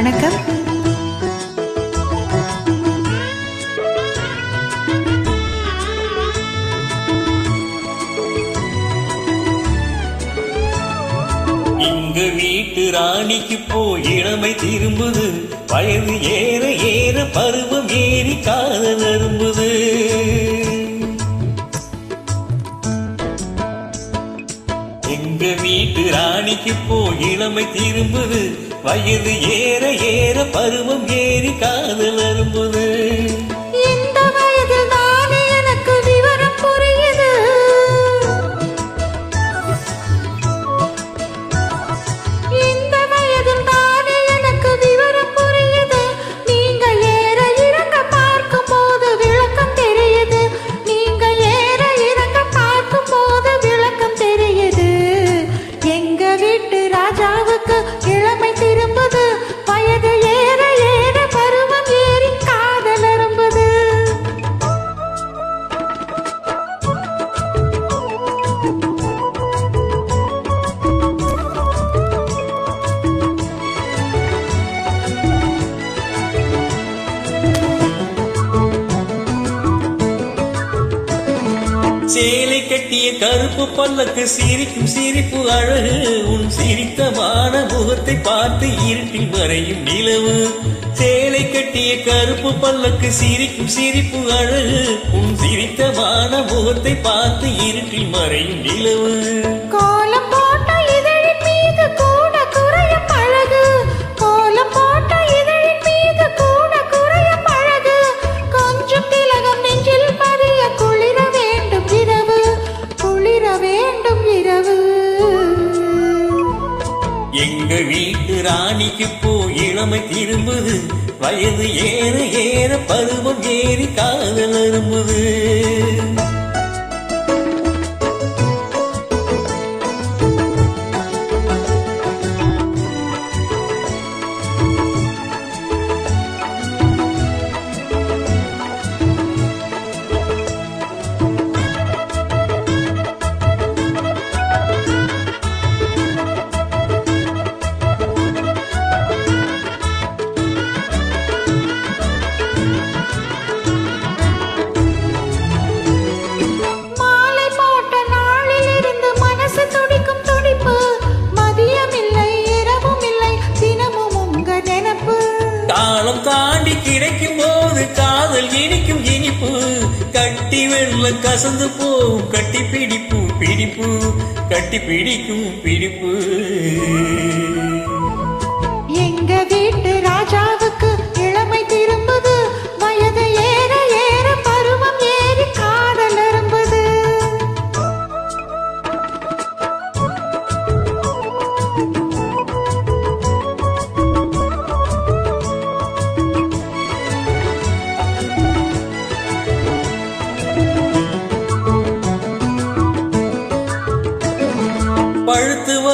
வணக்கம். இங்கு வீட்டு ராணிக்கு போய் இளமை திரும்புது. வயது ஏற ஏற பருவம் ஏறி காதல் அரும்புது எங்க வீட்டு ராணிக்கு போய் இளமை திரும்புது. வயது ஏற ஏற பருவம் ஏறி காதல் அரும்பு சேலை கட்டிய கருப்பு பல்லக்கு சிரிக்கும் சிரிப்பு அழகு. உன் சிரித்தமான முகத்தை பார்த்து இருட்டில் வரையும் நிலவு. சேலை கட்டிய கருப்பு பல்லக்கு சிரிக்கும் சிரிப்பு அழகு. உன் சிரித்தமான முகத்தை பார்த்து இருட்டில் மறையும் நிலவு. ராணிக்கு போ இளமை திரும்புது. வயது ஏற ஏற பருவம் ஏறி காதல் அரும்புது. கட்டி கசந்து போகும் கட்டி பிடிப்பு பிடிப்பு கட்டி பிடிக்கும் பிடிப்பு.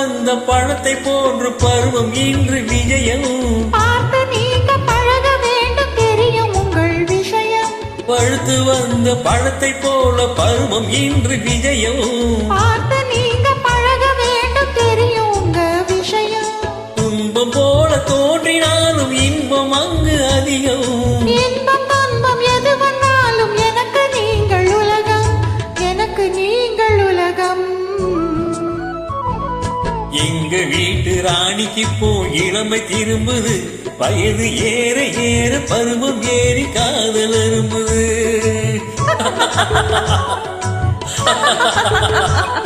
வந்த பழத்தை போன்று பருவம் இன்று விஜயம். பார்த்து நீங்க பழக வேண்டும் தெரியும் உங்கள் விஷயம். பழுத்து வந்த பழத்தை போல பருவம் இன்று விஜயம். பார்த்து நீங்க பழக வேண்டும் தெரியும் உங்க விஷயம். துன்பம் போல தோன்றினாலும் இன்பம் அங்கு அதிகம். இன்பம் துன்பம் எது வந்தாலும் எனக்கு நீங்கள் உலகம். எனக்கு நீங்கள் உலகம். எங்க வீட்டு ராணிக்கு போ இளமை திரும்புது. வயது ஏற ஏற பருவம் ஏறி காதல் அரும்புது.